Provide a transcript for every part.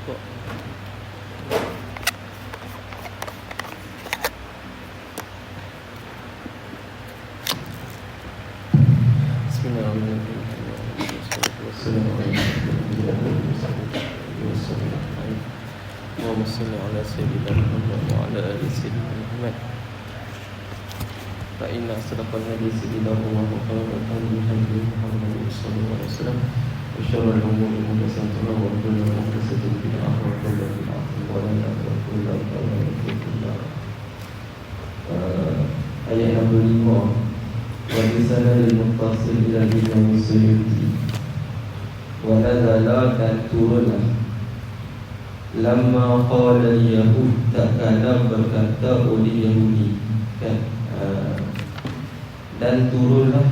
cukup. اللهم صل على سيدنا محمد وعلى ال سيدنا محمد فإن أصدق الحديث كتاب الله وخير الهدي هدي محمد صلى الله عليه وسلم وشر الأمور محدثاتها وكل محدثة بدعة وكل بدعة ضلالة وكل ضلالة في النار ayat 65 Wabisana lil-muqtasil ila bidang suyuti Wadadala dan turunlah Lama qala Yahud Takkanlah berkata oleh Yahudi kan? Uh, dan turunlah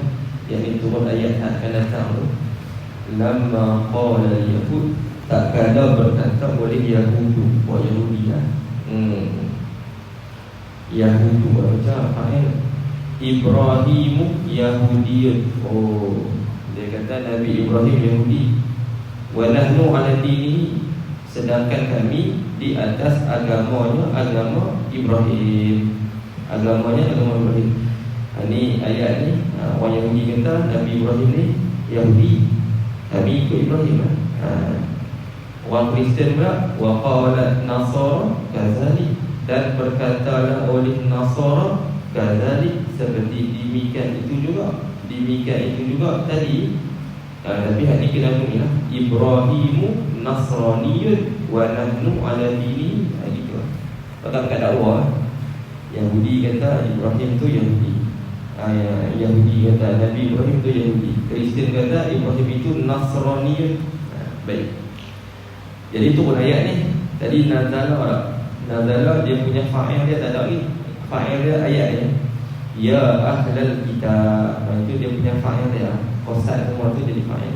Yang ini turun ayat akan datang tu Lama qala Yahud Takkanlah berkata oleh Yahudi Buat Yahudi lah hmm. Yahudi Macam apa ya Ibrahimu Yahudiyun Oh. Dia kata Nabi Ibrahim Yahudi. Wa nahnu ala dini Sedangkan kami Di atas agamanya Agama Ibrahim. Agamanya agama Ibrahim. Ini ha, ayat ni ha, Orang Yahudi kata Nabi Ibrahim ni Yahudi Kami ikut Ibrahim ha. Orang Kristian pula Wa qawalat Nasara Kazali Dan berkatalah oleh Nasara Kazalik seperti demikian itu juga Demikian itu juga tadi. Uh, Tapi hal ini kena bunyi lah Ibrahimu Nasraniyun Wa nahnu ala dini ha, Gitu lah. Petang kat dakwah Yahudi kata Ibrahim tu Yahudi Yahudi kata Nabi Ibrahim tu Yahudi. Kristian kata Ibrahim itu Nasraniyun uh, Baik. Jadi itu pun ayat ni. Tadi Nazala Nazala dia punya fa'il dia tak ada lagi. Fa'il dia ayat ni. Ya ahlal kitab. Nah, itu dia punya fa'il dia qasad semua tu jadi fa'il.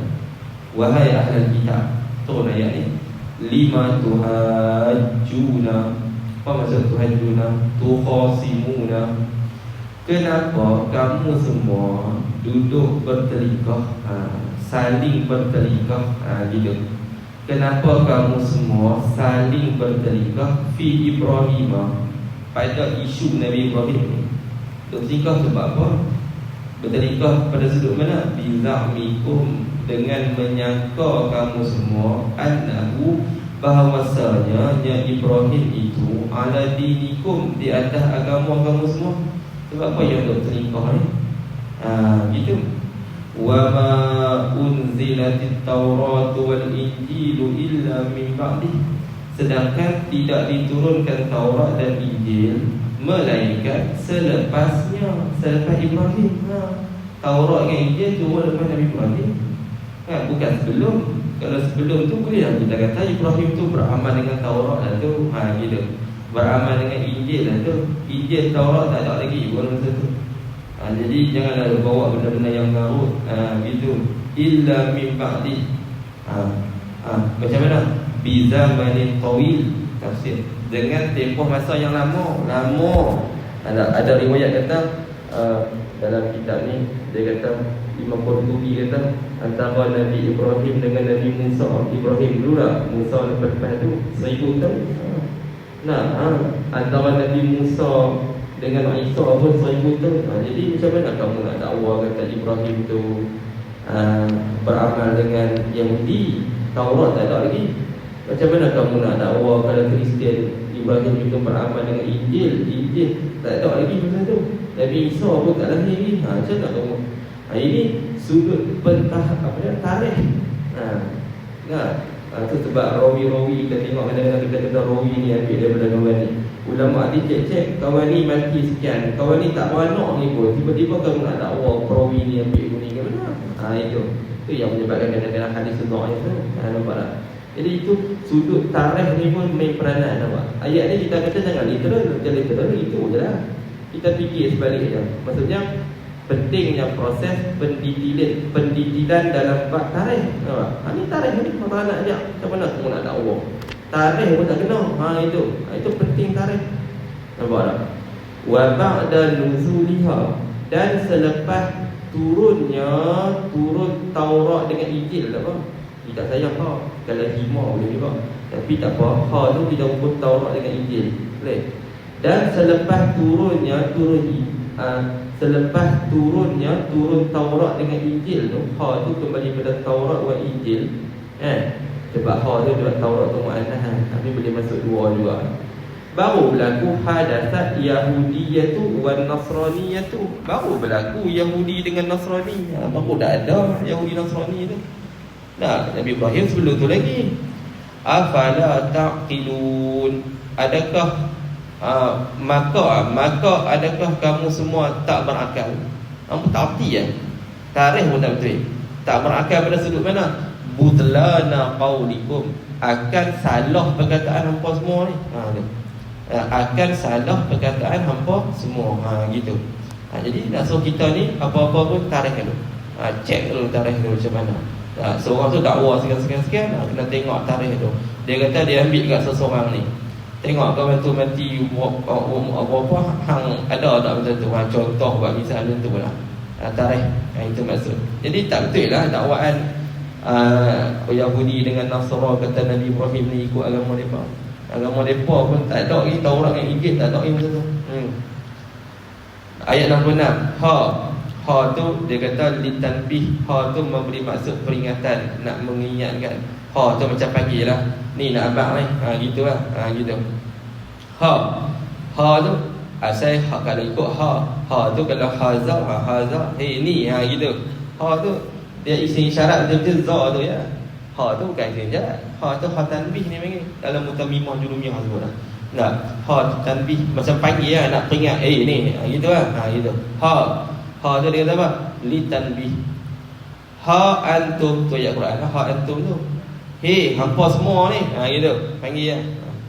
Wahai ahlal kitab. Turun ayat ni. Lima tuhajjuna. Apa maksud tuhajjuna? Tukhasimuna kenapa kamu semua duduk bertelikah ha, saling bertelikah ha, gitu? Kenapa kamu semua saling bertelikah fi Ibrahimah pada isu Nabi Ibrahim ni. Bertelikah sebab apa? Bertelikah pada sudut mana? Biza'mikum dengan menyangka kamu semua Annahu bahawasanya Ya Ibrahim itu Ala dinikum di atas agama kamu semua Sebab apa yang bertelikah ni? Haa, gitu Wa ma unzilatit tawrat wal injilu illa min ba'dih Sedangkan tidak diturunkan Taurat dan Injil Melainkan selepasnya Selepas Ibrahim ha. Taurat dan Injil turun lepas Nabi Ibrahim ha, Bukan sebelum Kalau sebelum tu boleh lah kita kata Ibrahim tu beramal dengan Taurat lah tu ha, gitu. Beramal dengan Injil lah. Tu Injil Taurat tak ada lagi Bukan masa tu. Ha, Jadi janganlah bawa benda-benda yang garut ha, gitu. Illa min ba'di. Ha, ha, Macam mana? bizamanin tawil tafsir. Dengan tempoh masa yang lama lama. Ada ada riwayat kata uh, dalam kitab ni dia kata Imam Qurtubi kata antara Nabi Ibrahim dengan Nabi Musa. Ibrahim dulu lah. Musa lepas tu seribu tahun nah ha, antara Nabi Musa dengan Isa pun seribu tahun ha, jadi macam mana kamu nak dakwah kata Ibrahim tu uh, beramal dengan Yahudi? Taurat tak ada lagi. Macam mana kamu nak dakwah kalau Kristian Ibrahim juga beramal dengan Injil? Injil tak tahu lagi masa tu. Nabi Isa pun tak lahir lagi. Ha, Macam nak kamu? Ha, Ini sudut pentah apa ya, tarikh. Ha, nah, Itu sebab rawi-rawi Kita tengok kadang-kadang kita kata rawi ni Ambil daripada kawan ni Ulama ni cek-cek Kawan ni mati sekian Kawan ni tak beranak ni pun Tiba-tiba kamu nak dakwah Rawi ni ambil kuning ke mana ha, Itu Itu yang menyebabkan kadang-kadang hadis sedar tu ha, Nampak tak jadi itu sudut tarikh ni pun main peranan nampak. Ayat ni kita kata jangan literal, jangan literal itu je lah. Kita fikir sebaliknya. Maksudnya pentingnya proses pendidikan pendidikan dalam bab tarikh. Ha ni tarikh ni apa nak ajak? Macam mana kamu nak dakwah? Tarikh pun tak kena. Ha itu. Ha, itu penting tarikh. Nampak tak? Wa ba'da nuzuliha dan selepas turunnya turun Taurat dengan Injil apa? Dia tak sayang ha. Kalau himar boleh juga Tapi tak apa Ha tu kita ukur Taurat dengan Injil Boleh Dan selepas turunnya Turun uh, Selepas turunnya Turun Taurat dengan Injil tu Ha tu kembali pada Taurat dan Injil Eh. Sebab ha tu Sebab Taurat tu Mu'anahan Tapi boleh masuk dua juga. Baru berlaku hadasat Yahudiyatu wan Nasraniyatu. Baru berlaku Yahudi dengan Nasrani. Ha, Baru dah ada Yahudi Nasrani tu. Nah, Nabi Ibrahim sebelum tu lagi. Afala taqilun? Adakah uh, Maka Maka adakah kamu semua tak berakal? Kamu tak arti ya Tarikh pun tak betul Tak berakal pada sudut mana? Butlana qawlikum. Akan salah perkataan hampa semua ni. Ha, ni. Uh, akan salah perkataan hampa semua. Ha gitu. Ha, jadi nak suruh kita ni apa-apa pun tarikh dulu. Ha, check dulu tarikh dulu macam mana. Ha, seorang tu dakwa sekian-sekian ha, kena tengok tarikh tu. Dia kata dia ambil kat seseorang ni tengok kawan tu mati apa-apa hang ada tak macam tu ha, contoh buat misalnya tu lah tarikh ha, itu maksud jadi tak betul lah dakwaan uh, Yahudi dengan Nasrani kata Nabi Ibrahim ni ikut agama mereka Agama mereka pun tak ada lagi Taurat yang Injil tak ada lagi macam tu. Hmm. Ayat 66. Ha. Ha tu dia kata litanbih. Ha tu memberi maksud peringatan, nak mengingatkan. Ha tu macam panggil lah. Ni nak abang ni. Ha gitu lah. Ha gitu. Ha. Ha tu asal ha kalau ikut ha. Ha tu kalau haza, ha haza. Hey ni ha gitu. Ha tu dia isi syarat betul-betul za tu ya. Ha tu bukan isim jahat. Ha tu ha tanbih ni panggil. Dalam mutamimah jurumiyah sebut dah. Nah, ha tanbih macam pagi lah nak peringat eh ni. Ha, gitu lah. Ha gitu. Ha. Ha tu dia kata apa? Li tanbih. Ha antum tu ayat Quran. Ha antum tu. Hei, hampa semua ni. Ha gitu. Panggil ya.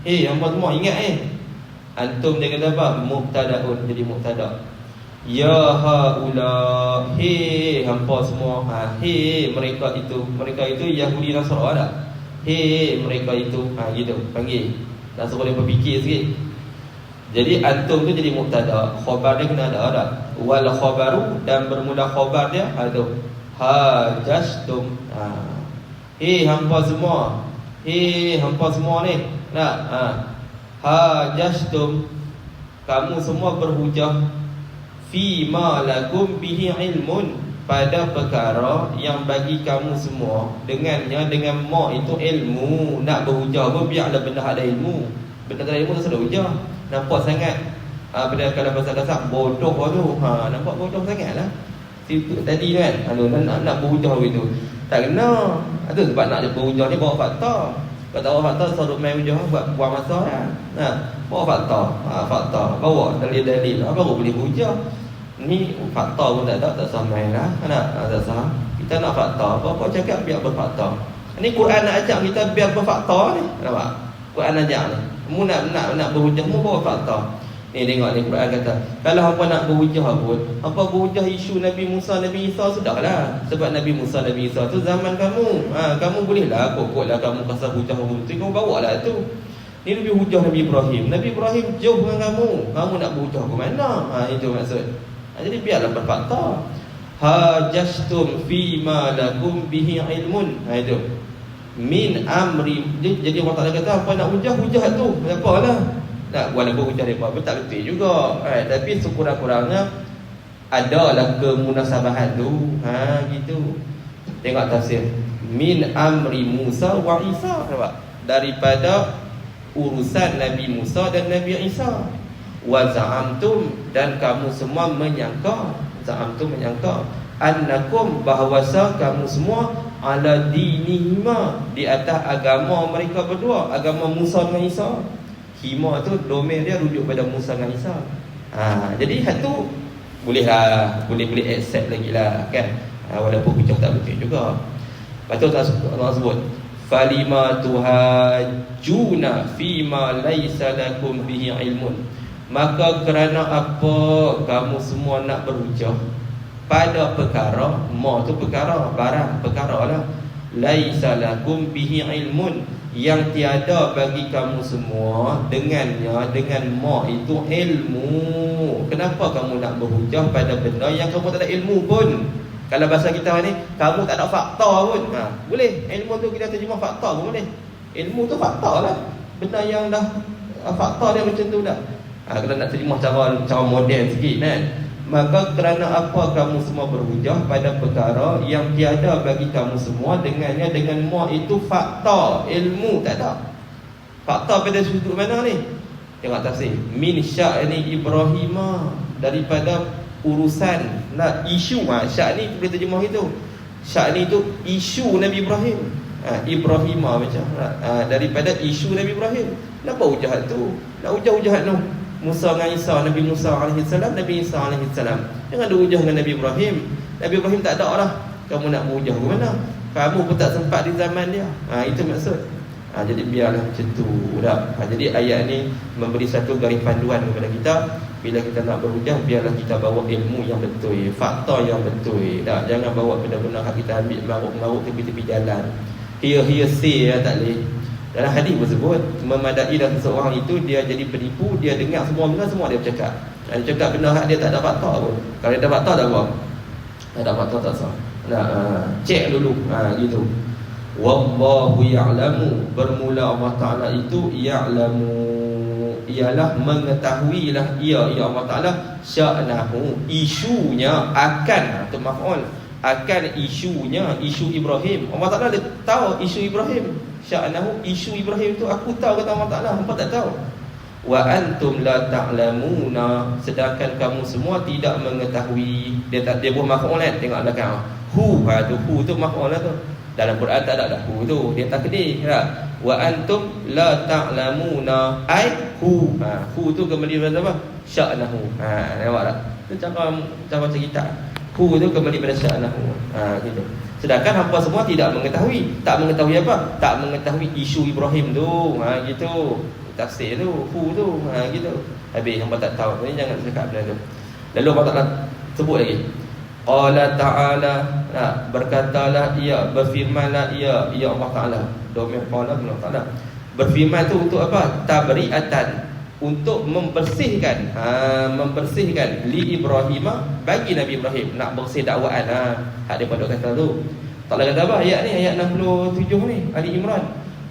Hei, hampa semua ingat eh. Antum dia kata apa? Mubtadaun jadi mubtada. Ya haula He hampa semua ha, He mereka itu Mereka itu Yahudi Nasrani ada He mereka itu ha, gitu Panggil Dan dia berfikir sikit Jadi antum tu jadi muktada Khobar dia kena ada ada Wal khobaru Dan bermula khobar dia ada Hajastum. Ha. He hampa semua. He hampa semua ni. Nak? Ha. Hajastum. Kamu semua berhujah. Fima lakum bihi ilmun. Pada perkara yang bagi kamu semua dengannya dengan ma itu ilmu. Nak berhujah pun biarlah benda ada ilmu. Benda ada ilmu tak ada hujah. Nampak sangat ha, benda kalau bahasa kasar bodoh tu ha, nampak bodoh sangat lah situ tadi kan Aduh, nak, nak, nak berhujah begitu tak kena. Itu sebab nak berhujah ni bawa fakta kalau bawa fakta Suruh main hujah Buat buang masa kan nah, Bawa fakta ha, Fakta Bawa dalil-dalil. Baru boleh hujah Ni fakta pun tak ada, tak sah main lah. Nak, tak sah. Kita nak fakta, apa-apa cakap biar berfakta Ni Quran nak ajak kita biar berfakta ni. Nampak? Quran ajak ni. Mu nak nak nak berhujah, mu bawa fakta Ni tengok ni Quran kata Kalau apa nak berhujah pun Apa berhujah isu Nabi Musa, Nabi Isa Sudahlah Sebab Nabi Musa, Nabi Isa tu zaman kamu. Ha, Kamu boleh lah Kokotlah kamu kasar hujah tu. Kamu bawa lah tu. Ni lebih hujah Nabi Ibrahim. Nabi Ibrahim jauh dengan kamu. Kamu nak berhujah ke mana? Ha, Itu maksud. Ha, Jadi biarlah berfakta. Hajastum fima lakum bihi ilmun. Ha, Itu. Min amri. Jadi Allah Ta'ala kata Apa nak hujah, hujah tu. Apa lah nak walaupun hujah dia apa tak betul juga eh, tapi sekurang-kurangnya adalah kemunasabahan tu ha gitu. Tengok tafsir. Min amri Musa wa Isa nampak? Daripada urusan Nabi Musa dan Nabi Isa. Wa za'amtum dan kamu semua menyangka za'amtum menyangka annakum bahawasa kamu semua ala dinihima di atas agama mereka berdua agama Musa dan Isa Hima tu domain dia rujuk pada Musa dan Isa. Ha, jadi tu boleh lah boleh boleh accept lagi lah kan? Ha, walaupun hujah tak betul juga. Lepas tu Allah sebut falima tuhajuna fima laisa lakum bihi ilmun. Maka kerana apa kamu semua nak berhujah pada perkara ma tu perkara barang perkara lah laisa lakum bihi ilmun yang tiada bagi kamu semua dengannya dengan ma itu ilmu kenapa kamu nak berhujah pada benda yang kamu tak ada ilmu pun Kalau bahasa kita ni, kamu tak ada fakta pun. Ha, boleh. Ilmu tu kita terjemah fakta pun boleh. Ilmu tu fakta lah. Benda yang dah fakta dia macam tu dah. Ha, kalau nak terjemah cara cara moden sikit kan. Maka kerana apa kamu semua berhujah pada perkara yang tiada bagi kamu semua dengannya dengan mu itu fakta, ilmu tak ada. Fakta pada sudut mana ni? Tengok tafsir. Min sya'ni Ibrahim daripada urusan nak isu ha, syak ni boleh terjemah itu. Syak ni tu isu Nabi Ibrahim. Ha, Ibrahim macam ha, daripada isu Nabi Ibrahim. Kenapa hujah tu? Nak hujah-hujah tu. Musa dengan Isa, Nabi Musa alaihi salam, Nabi Isa alaihi salam. Jangan ada hujah dengan Nabi Ibrahim. Nabi Ibrahim tak ada lah. Kamu nak berhujah ke mana? Kamu pun tak sempat di zaman dia. Ha, itu maksud. Ha, jadi biarlah macam tu dah. Ha, jadi ayat ni memberi satu garis panduan kepada kita bila kita nak berhujah biarlah kita bawa ilmu yang betul, fakta yang betul. Dah. Jangan bawa benda-benda kita ambil maruk-maruk tepi-tepi jalan. Hia-hia say ya, tak boleh. Dalam hadis tersebut memadai dah seseorang itu dia jadi penipu, dia dengar semua benda semua dia bercakap. Dia cakap benda hak dia tak ada fakta pun. Kalau dia ada fakta tak apa. Tak ada fakta tak sah. Nah, uh, cek dulu. Ha gitu. Wallahu ya'lamu bermula Allah Taala itu ya'lamu ialah mengetahuilah ia ya Allah Taala sya'nahu isunya akan atau maf'ul akan isunya isu Ibrahim. Allah Taala tahu isu Ibrahim sya'nahu isu Ibrahim tu aku tahu kata Allah Taala. Hangpa tak tahu? Wa antum la ta'lamuna. Sedangkan kamu semua tidak mengetahui. Dia tak dia buat maf'ul kan tengok belakang. Hu ha tu hu tu maf'ul lah tu. Dalam Quran tak ada dah hu tu. Dia takdir ya. Wa antum la ta'lamuna. Ai hu. Ha hu tu kembali pada apa sya'nahu. Ha nampak tak? Tu cara cara cerita hu tu kembali pada sya'nahu. Ha gitu Sedangkan hampa semua tidak mengetahui. Tak mengetahui apa? Tak mengetahui isu Ibrahim tu. Ha, Gitu. Tafsir tu Hu tu. Ha, Gitu. Habis hampa tak tahu Ini jangan cakap benda tu. Lalu hampa tak sebut lagi. Qala ta'ala nah, Berkatalah ia Berfirmanlah ia Ya Allah Ta'ala. Domin Qala Allah Ta'ala. Berfirman tu untuk apa? Tabri'atan untuk membersihkan ha, membersihkan li Ibrahim bagi Nabi Ibrahim nak bersih dakwaan ha. Hak dia pada kata tu. Tak kata apa ayat ni ayat 67 ni Ali Imran.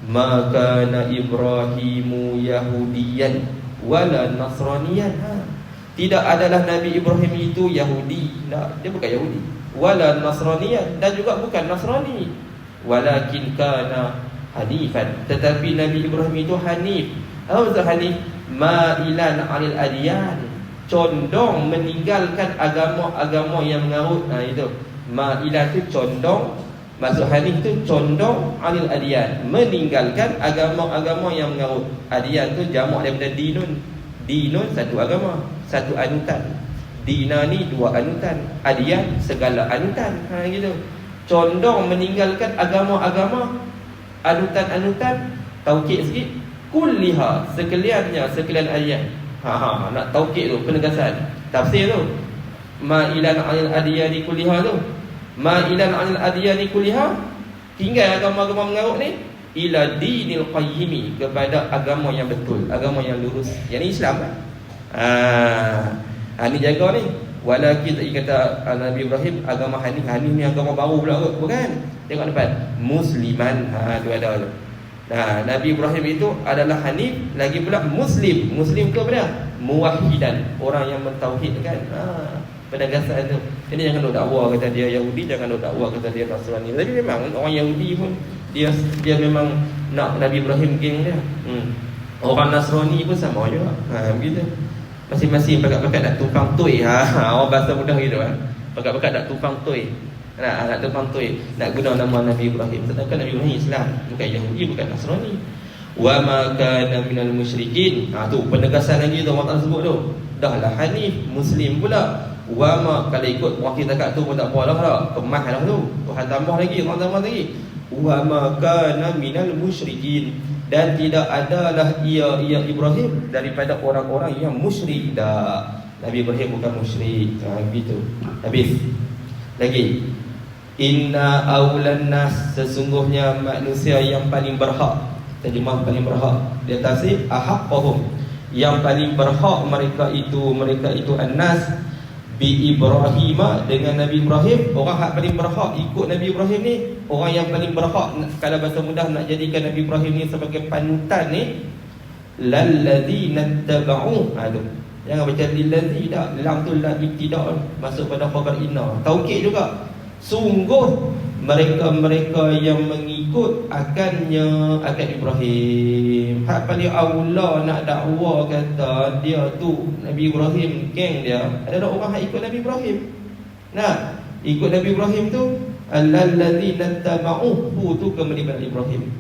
Maka na Ibrahimu yahudiyan wala nasraniyan. Ha. Tidak adalah Nabi Ibrahim itu Yahudi. Tak dia bukan Yahudi. Wala nasraniyan. Dan juga bukan Nasrani. Walakin kana hanifan. Tetapi Nabi Ibrahim itu hanif. Apa maksud hanif ma'ilan 'anil adyan condong meninggalkan agama-agama yang mengarut. Ha itu. Ma'ilan itu condong. Maksud hadis itu condong 'anil adyan meninggalkan agama-agama yang mengarut. Adyan tu jamak daripada dinun. Dinun satu agama satu anutan. Dinani dua anutan. Adyan segala anutan. Ha gitu. Condong meninggalkan agama-agama anutan-anutan. Tauhid sikit kulliha sekaliannya sekalian ayat. Ha ha nak taukid tu penegasan tafsir tu. Ma ilan al adiyani kulliha tu. Ma ilan al adiyani kulliha. Tinggal agama-agama mengarut ni. Ila dinil qayyimi kepada agama yang betul agama yang lurus. Yang Islam kan? Ha ha ni jaga ni. Walakin tadi kata Nabi Ibrahim agama hanif hanif ni agama baru pula kot. Bukan? Tengok depan. Musliman. Ha tu ada tu Nah, Nabi Ibrahim itu adalah Hanif lagi pula Muslim. Muslim ke apa Muwahhidan, orang yang mentauhidkan. Ha, penegasan itu. Ini jangan nak dakwa kata dia Yahudi, jangan nak dakwa kata dia Nasrani. Tapi memang orang Yahudi pun dia dia memang nak Nabi Ibrahim geng dia. Hmm. Orang Nasrani pun sama juga. Ha, begitu. Masing-masing pakat-pakat nak tumpang tui. Ha, orang bahasa mudah gitu kan. Pakat-pakat nak tumpang tui. Nak nak terpantui nak guna nama Nabi Ibrahim sedangkan Nabi Ibrahim Islam bukan Yahudi bukan Nasrani. Wa ma kana minal musyrikin. Ha tu penegasan lagi tu Allah sebut tu. Dahlah hanif muslim pula. Wa ma kalau ikut wakil takat tu pun tak apalah dah. Kemah dah tu. Tuhan tambah lagi, Allah tambah lagi. Wa ma kana minal musyrikin dan tidak adalah ia ia Ibrahim daripada orang-orang yang musyrik dah. Nabi Ibrahim bukan musyrik. Ha gitu. Habis. Lagi Inna awlan nas Sesungguhnya manusia yang paling berhak. Terjemah paling berhak. Dia ahak haqqahum Yang paling berhak mereka itu Mereka itu an-nas. Bi Ibrahim dengan Nabi Ibrahim orang hak paling berhak ikut Nabi Ibrahim ni orang yang paling berhak kalau bahasa mudah nak jadikan Nabi Ibrahim ni sebagai panutan ni lalladzina tabau. Ha tu. Jangan baca lillazi dah lam tu la ibtida masuk pada khabar inna. Taukid juga sungguh mereka-mereka yang mengikut akannya akan Ibrahim. Hak paling aula nak dakwa kata dia tu Nabi Ibrahim geng dia. Ada orang hak ikut Nabi Ibrahim. Nah, ikut Nabi Ibrahim tu allazi nattaba'uhu tu kemudian Ibrahim.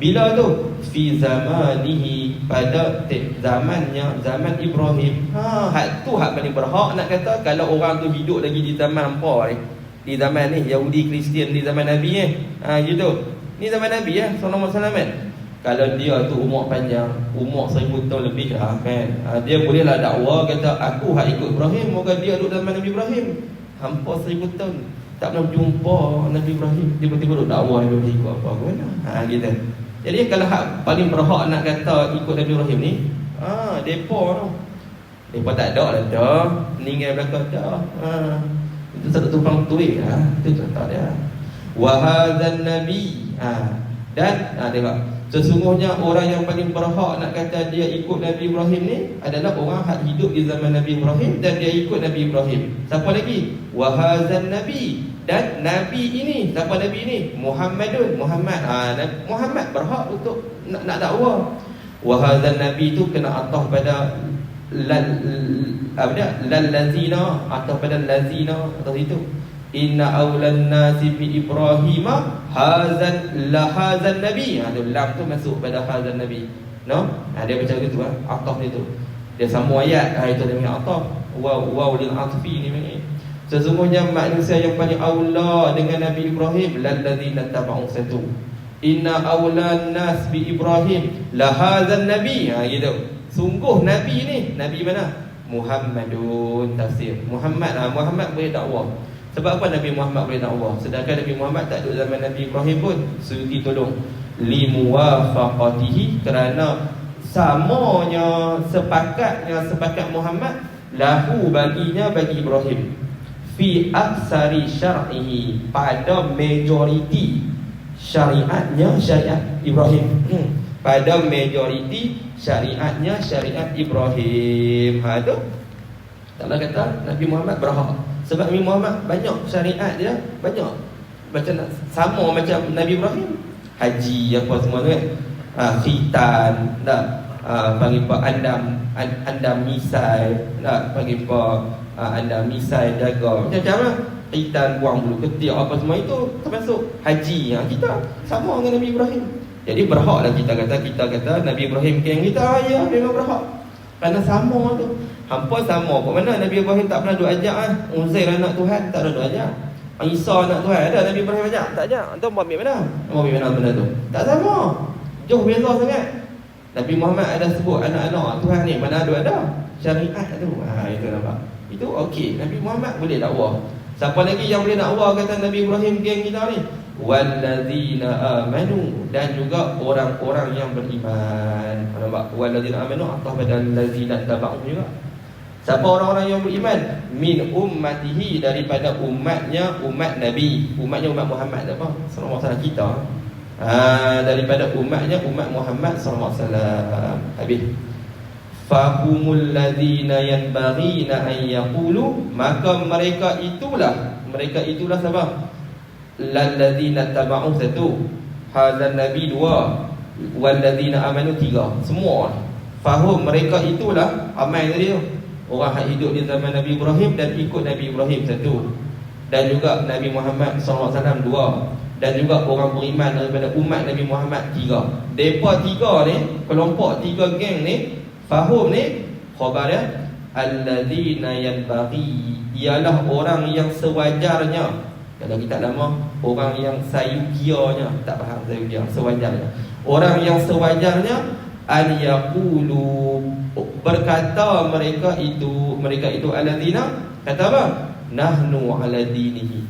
Bila tu fi zamanihi pada zamannya zaman Ibrahim. Ha, hak tu hak paling berhak nak kata kalau orang tu hidup lagi di zaman apa ni di zaman ni Yahudi Kristian di zaman Nabi eh. Ha gitu ni zaman Nabi ya eh? sallallahu alaihi wasallam kan kalau dia tu umur panjang umur seribu tahun lebih dah kan. Ha, dia bolehlah dakwa kata aku hak ikut Ibrahim moga dia duduk zaman Nabi Ibrahim. Hampa seribu tahun. Tak pernah jumpa Nabi Ibrahim. Tiba-tiba duduk dakwa Nabi Ibrahim ikut apa aku mana ha gitu. Jadi kalau hak paling berhak nak kata ikut Nabi Ibrahim ni ha depa tu. Depa tak ada lah dah meninggal belakang dah ha itu satu tumpang tuik ha? Itu contoh dia Wahazan Nabi ha. Dan ha, tengok Sesungguhnya orang yang paling berhak nak kata dia ikut Nabi Ibrahim ni Adalah orang yang hidup di zaman Nabi Ibrahim Dan dia ikut Nabi Ibrahim Siapa lagi? Wahazan Nabi Dan Nabi ini Siapa Nabi ini? Muhammadun Muhammad ha, Muhammad berhak untuk nak, nak dakwa Wahazan Nabi itu kena atah pada lal apa dia? Lal lazina atau pada lazina atau itu. Inna aulan nasi bi ibrahima hazan la hazan nabi. Ada ha, lam tu masuk pada hazan nabi. No? Ha, dia baca gitu ah ataf itu dia sambung ayat. Ha, itu namanya ataf. Wa wa lil atfi ni ni. Sesungguhnya manusia yang paling aula dengan nabi ibrahim lal ladzina tabau satu. Inna aulan nas bi ibrahim la hazan nabi. Ha gitu. Sungguh Nabi ni. Nabi mana? Muhammadun tafsir. Muhammad lah Muhammad boleh dakwah. Sebab apa Nabi Muhammad boleh dakwah? Sedangkan Nabi Muhammad tak duduk zaman Nabi Ibrahim pun Suyuti tolong. Limuwafaqatihi Kerana Samanya Sepakatnya Sepakat Muhammad Lahu baginya bagi Ibrahim. Fi aksari syar'ihi Pada majoriti Syariatnya syariat Ibrahim. Hmm pada majoriti syariatnya syariat Ibrahim. Ha tu. Taklah kata Nabi Muhammad berhak. Sebab Nabi Muhammad banyak syariat dia, banyak. Macam sama macam Nabi Ibrahim. Haji apa semua tu kan. Ha, khitan, tak? Ha, panggil apa? Andam, andam misai, tak? Panggil apa? Ha, andam misai, jaga. Macam-macam lah. Khitan, buang bulu ketik, apa semua itu termasuk haji. Ha, kita sama dengan Nabi Ibrahim. Jadi berhaklah kita kata kita kata Nabi Ibrahim geng kita ah, ya memang berhak. Kerana sama tu. Hampa sama pun mana Nabi Ibrahim tak pernah duk ajak ah. Uzair anak Tuhan tak ada duk ajak. Isa anak Tuhan ada Nabi Ibrahim ajak? Tak ajak. Antum mau ambil mana? Mau ambil mana benda tu? Tak sama. Jauh beza sangat. Nabi Muhammad ada sebut anak-anak Tuhan ni mana ada ada? Syariat tu. Ha itu nampak. Itu okey. Nabi Muhammad boleh dakwah. Siapa lagi yang boleh dakwah kata Nabi Ibrahim geng kita ni? Walladzina amanu dan juga orang-orang yang beriman. Nampak walladzina amanu atau pada alladzina tabau juga. Siapa orang-orang yang beriman? Min ummatihi daripada umatnya umat Nabi. Umatnya umat Muhammad apa? Sallallahu alaihi kita. Ha, daripada umatnya umat Muhammad sallallahu alaihi wasallam. Habis. Fahumul ladzina yanbaghina an yaqulu maka mereka itulah mereka itulah siapa? Lalladzina tabau satu. Hazan nabi dua. Walladzina amanu tiga. Semua faham mereka itulah amal tu orang yang hidup di zaman Nabi Ibrahim dan ikut Nabi Ibrahim satu. Dan juga Nabi Muhammad SAW dua. Dan juga orang beriman daripada umat Nabi Muhammad tiga. Depa tiga ni kelompok tiga geng ni faham ni? Khabar dia alladzina yanbaghi. Ialah orang yang sewajarnya kalau kita lama Orang yang sayugianya Tak faham sayugia Sewajarnya. Orang yang sewajarnya An yakulu Berkata mereka itu Mereka itu aladina Kata apa? Nahnu ala dinihi.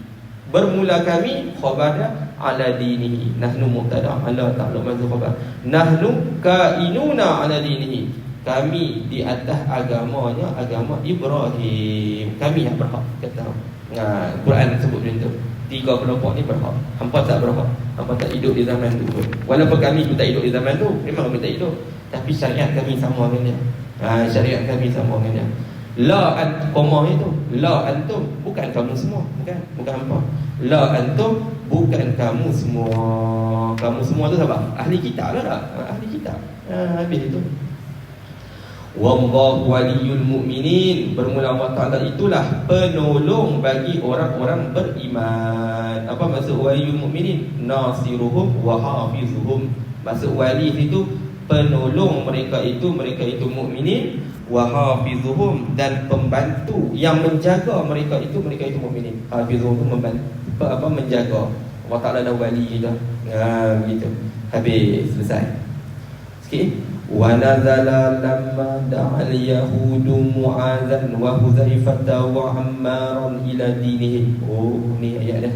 Bermula kami Khabarnya ala dinihi. Nahnu muqtada Allah tak belum masuk khabar. Nahnu kainuna ala dinihi. Kami di atas agamanya agama Ibrahim. Kami yang berhak kata nah Quran sebut macam tu. Tiga kelompok ni berhak hampa tak berhak hampa tak hidup di zaman tu pun. Walaupun kami pun tak hidup di zaman tu memang kami tak hidup. Tapi syariat kami sama dengan dia. Ha, syariat kami sama dengan dia. La an komah itu la antum bukan kamu semua bukan? Bukan hampa. La antum bukan kamu semua. Kamu semua tu siapa ahli kitab lah tak? Ahli kitab. Ha, habis itu Wallahu waliyul mu'minin. Bermula Allah Ta'ala itulah penolong bagi orang-orang beriman. Apa maksud waliyul mu'minin? Nasiruhum wa hafizuhum. Maksud wali itu penolong mereka itu Mereka itu mu'minin Wa hafizuhum dan pembantu Yang menjaga mereka itu Mereka itu mu'minin. Hafizuhum membantu apa, menjaga. Allah Ta'ala dah wali dah. Ha, begitu. Habis, selesai. Sikit ونزل لما دعا اليهود معاذا وحذيفة وعمارا إلى دينهم Oh ni ayat dia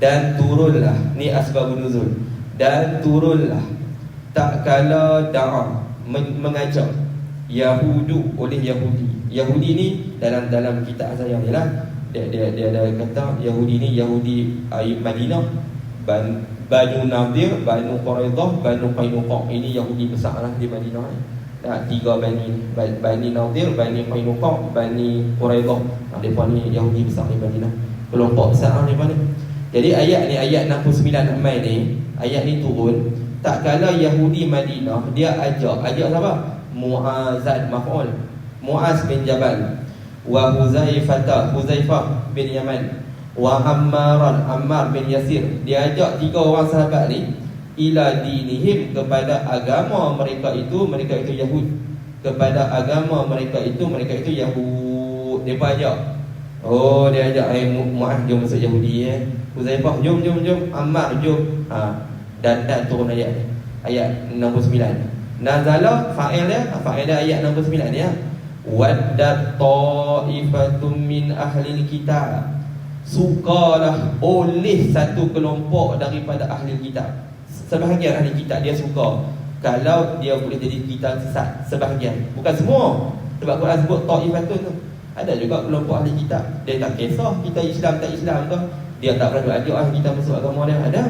Dan turunlah Ni asbab nuzul Dan turunlah Tak kala da'a Mengajak Yahudu oleh Yahudi Yahudi ni dalam dalam kitab saya ni lah dia, dia, dia ada kata Yahudi ni Yahudi Ayub Madinah Ban, Banu Nadir, Banu Quraidah, Banu Qainuqa. Ini Yahudi besar lah di Madinah. Nah, tiga Bani Bani Nadir, Bani Qainuqa, Bani Quraidah. Nah, depa ni Yahudi besar di Madinah. Kelompok besar lah depa ni. Jadi ayat ni ayat 69 Mai ni, ayat ni turun tak kala Yahudi Madinah dia ajak, ajak siapa? Muazad maf'ul. Muaz bin Jabal wa Huzaifah bin Yaman wa Ammaran Ammar bin Yasir dia ajak tiga orang sahabat ni ila dinihim kepada agama mereka itu mereka itu Yahud. Kepada agama mereka itu mereka itu Yahud. Dia pun ajak. Oh dia ajak ai Muaz jom masuk Yahudi eh. Uzaifah jom jom jom. Ammar jom. Ha dan dan turun ayat ni ayat 69 nazala fa'il dia fa'il dia ayat 69 ya. Wadda ta'ifatum min ahli kitab sukalah oleh satu kelompok daripada ahli kitab. Sebahagian ahli kitab dia suka. Kalau dia boleh jadi kita sesat sebahagian. Bukan semua. Sebab Quran sebut taifatun tu. Ada juga kelompok ahli kitab. Dia tak kisah kita Islam tak Islam ke dia tak beradu ajak ahli kita masuk agama dia. Ada.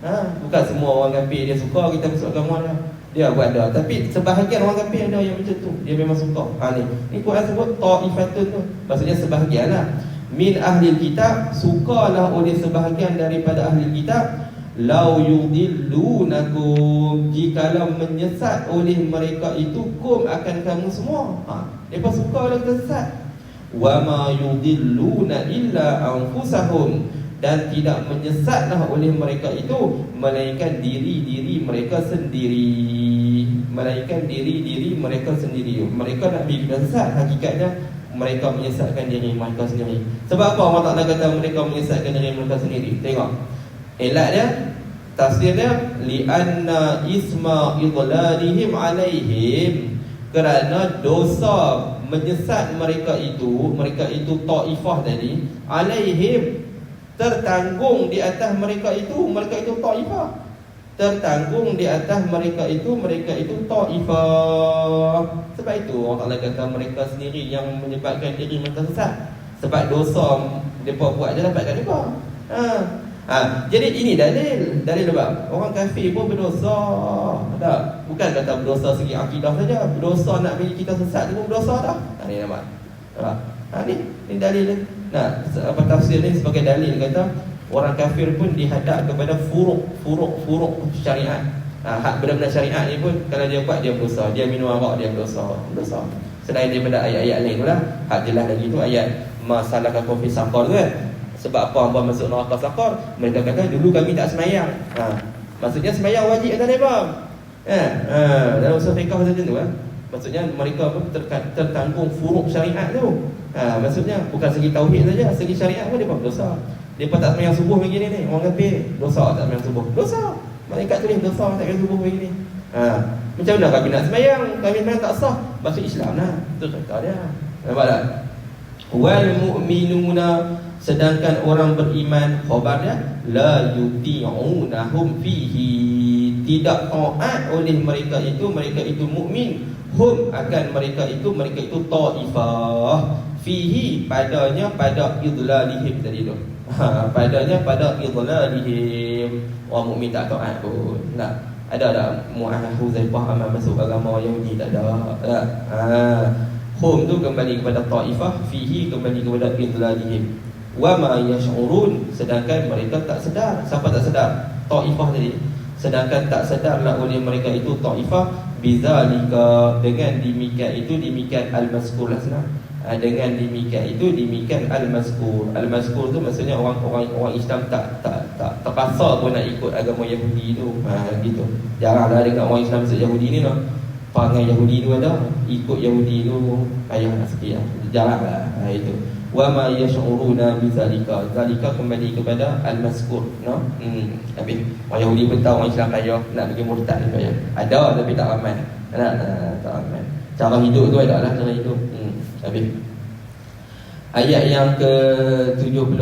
Ha? bukan semua orang kafir dia suka kita masuk agama dia. Dia buat ada. Tapi sebahagian orang kafir ada yang macam tu. Dia memang suka. Ha, ni. Ni Quran sebut taifatun tu. Maksudnya sebahagian lah min ahli kitab sukalah oleh sebahagian daripada ahli kitab lau yudillunakum. Jikalau menyesat oleh mereka itu kum akan kamu semua. Ha depa suka kita sesat wa ma yudilluna illa anfusahum. Dan tidak menyesatlah oleh mereka itu melainkan diri-diri mereka sendiri. Melainkan diri-diri mereka sendiri. Mereka nak bikin sesat hakikatnya mereka menyesatkan diri mereka sendiri. Sebab apa Allah Taala kata mereka menyesatkan diri mereka sendiri? Tengok. Elat dia tafsir dia li anna isma idlalihim alaihim kerana dosa menyesat mereka itu mereka itu taifah tadi alaihim tertanggung di atas mereka itu mereka itu taifah tertanggung di atas mereka itu mereka itu taifah. Sebab itu Allah Taala kata mereka sendiri yang menyebabkan diri mereka sesat. Sebab dosa depa buat je dapat kat depa ha. Ha. Jadi ini dalil. Dalil apa? Orang kafir pun berdosa. Tak. Bukan kata berdosa segi akidah saja. Berdosa nak bagi kita sesat pun berdosa dah. Ha ni nampak. Tak. Ha ni ni dalil nah apa tafsir ni sebagai dalil. Kata Orang kafir pun dihadap kepada furuk Furuk, furuk syariat ha, Hak benar-benar syariat ni pun Kalau dia buat dia berdosa Dia minum arak dia berdosa Berdosa Selain daripada ayat-ayat lain tu lah Hak jelas lagi tu ayat Masalah kakau fi sakor tu kan Sebab apa Allah masuk neraka sakor Mereka kata dulu kami tak semayang ha. Maksudnya semayang wajib kata dia ha. ha. Dalam usaha fiqah macam tu kan Maksudnya mereka pun tertanggung furuk syariat tu ha. Maksudnya bukan segi tauhid saja Segi syariat pun dia pun berdosa Lepas tak semayang subuh begini ni. Orang kafir Dosa tak semayang subuh. Dosa. Malaikat tulis dosa tak semayang subuh begini. Ha. Macam mana kami nak semayang? Kami semayang tak sah. Masuk Islam lah. Itu cerita dia. Nampak tak? Wal mu'minuna Sedangkan orang beriman Khabarnya La yuti'unahum fihi. Tidak taat oleh mereka itu Mereka itu mukmin. Hum akan mereka itu mereka itu taifah. Fihi padanya pada idlalihim tadi tu ha, padanya pada idlalihim. Orang mukmin tak taat pun. Nak ada tak mu'ah huzaifah amal masuk agama Yahudi? Tak ada. Tak. Ha. hum tu kembali kepada taifah fihi kembali kepada idlalihim. Wa ma yash'urun sedangkan mereka tak sedar. Siapa tak sedar? Taifah tadi sedangkan tak sedarlah oleh mereka itu taifah bizalika. Dengan demikian itu demikian al-mazkur senang. Ha, dengan demikian itu demikian al-mazkur. Al-mazkur tu maksudnya orang-orang orang Islam tak tak tak terpaksa pun nak ikut agama Yahudi tu. Ha, gitu. Jaranglah dekat orang Islam se Yahudi ni lah perangai Yahudi tu ada ikut Yahudi tu payah nak sikit lah jaranglah ha, itu wa ma yash'uruna bizalika zalika. Kembali kepada al-mazkur no? Hmm. Tapi orang Yahudi pun tahu orang Islam payah nak pergi murtad ni payah ada tapi tak ramai nak tak ramai cara hidup tu ada lah cara hidup. Hmm. Tapi ayat yang ke-70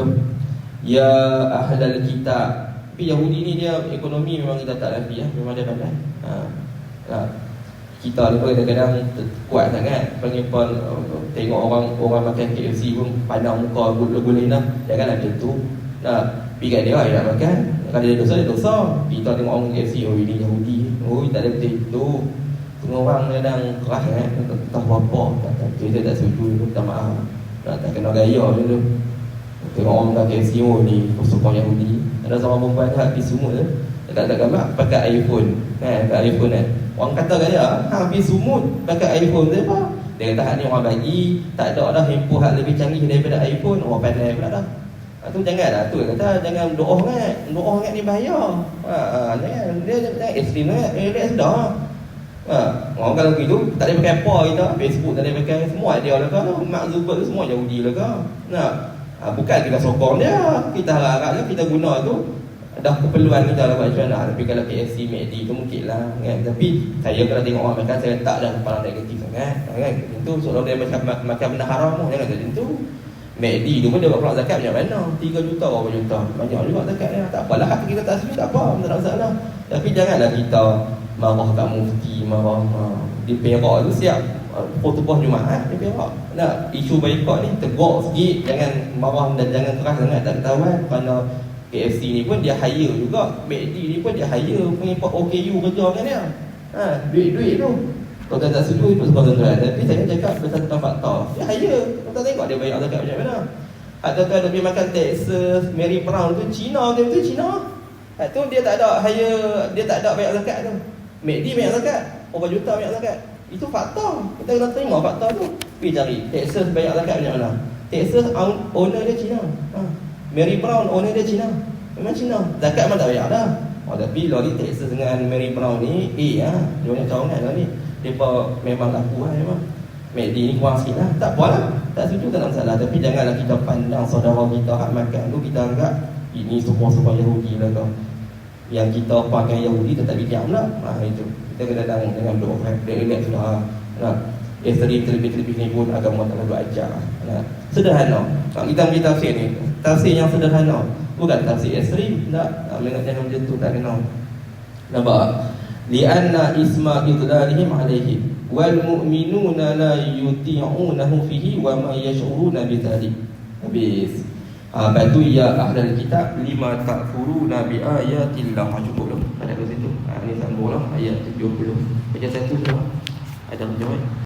ya ahlal kitab. Tapi Yahudi ni dia ekonomi memang kita tak lagi ya. Memang dia pandai. Ha, ha kita ni pun kadang-kadang kuat sangat panggil pun tengok orang orang makan KFC pun pandang muka gula-gula lah. Jangan ada tu. Nah pergi kat dia dia nak makan. Kalau dia dosa dia dosa. Kita tengok orang KFC oh ini Yahudi. Oh tak ada betul. Itu tengok orang kadang keras kan. Tak apa tak tak kita tak setuju tak maaf. Tak, tak kena gaya dulu tengok orang makan KFC oh ni sokong Yahudi. Ada seorang perempuan tak pergi sumut tu. Tak gambar pakai iPhone. Kan pakai iPhone kan Orang kata gaya, ha, habis sumut pakai iPhone tu apa? Dia kata ni orang bagi, tak ada dah handphone hak lebih canggih daripada iPhone, orang pandai pula dah. Ha, tu jangan lah, tu kata jangan doa sangat. Doa sangat ni bahaya. Ha, ha, jangan, dia jangan ekstrim sangat, eh, dia. Ha, orang kalau begitu, tak boleh pakai apa kita, Facebook tak boleh pakai, semua dia lah kan. Mak Zubat tu semua Yahudi lah kan. Nah, ha, bukan kita sokong dia, kita harap-harap kita guna tu dah keperluan kita lah buat macam mana Tapi kalau KFC, MACD tu mungkin lah kan? Tapi saya kalau tengok orang makan Saya tak dah pandang negatif sangat kan? Itu seolah dia macam makan benda haram pun. Jangan macam tu MACD tu pun dia buat keluar zakat macam mana? 3 juta berapa juta? Banyak juga zakat ya. Tak apalah kita tak setuju tak apa Tak ada masalah. Tapi janganlah kita Marah kat mufti Marah uh, Di perak tu siap. Khutbah Jumaat Di perak. Nah, isu baikot ni tegak sikit. Jangan marah dan jangan keras sangat Tak ketahuan Kerana KFC ni pun dia hire juga. McD ni pun dia hire pengikut OKU kerja kan dia ha, duit-duit tu. Kalau tak setuju itu sebuah tuan tapi saya cakap berdasarkan fakta dia hire. Kita tengok dia bayar zakat macam mana? Ataukah dia pergi makan Texas Mary Brown tu Cina dia tu Cina tu dia tak ada hire dia tak ada bayar zakat tu. McD bayar zakat. Berapa juta bayar zakat. Itu fakta kita kena terima fakta tu. Pergi cari. Texas bayar zakat macam mana? Texas owner dia Cina ha. Mary Brown owner dia Cina. Memang Cina. Zakat memang tak bayar dah oh, Tapi lori Texas dengan Mary Brown ni Eh ya Dia banyak cawangan lah ni Mereka memang laku lah memang. McD ni kurang sikit lah. Tak apa lah. Tak setuju tak ada masalah. Tapi janganlah kita pandang saudara kita hak makan tu Kita anggap Ini semua-semua Yahudi lah kau Yang kita pakai Yahudi tetap diam lah. Ha, itu. Kita kena datang dengan doa Dia relax sudah. Nah, Isteri terlebih-terlebih ni pun agama tak lalu ajar. Nah, Sederhana. Kalau kita ambil tafsir ni Tafsir yang sederhana. Bukan tafsir ekstrim Tak. Mereka jangan macam tu tak kenal. Nampak Lianna isma idlalihim alaihi. Wal mu'minuna la yuti'unahu fihi Wa ma yash'uruna bithalik Habis. Ha, Lepas tu ya ahlal kitab Lima takfuruna bi ayatillah ha, Cukup lah. Ada ke situ. Ha, Ini sambung lah. Ayat 70 Baca satu tu Ada macam mana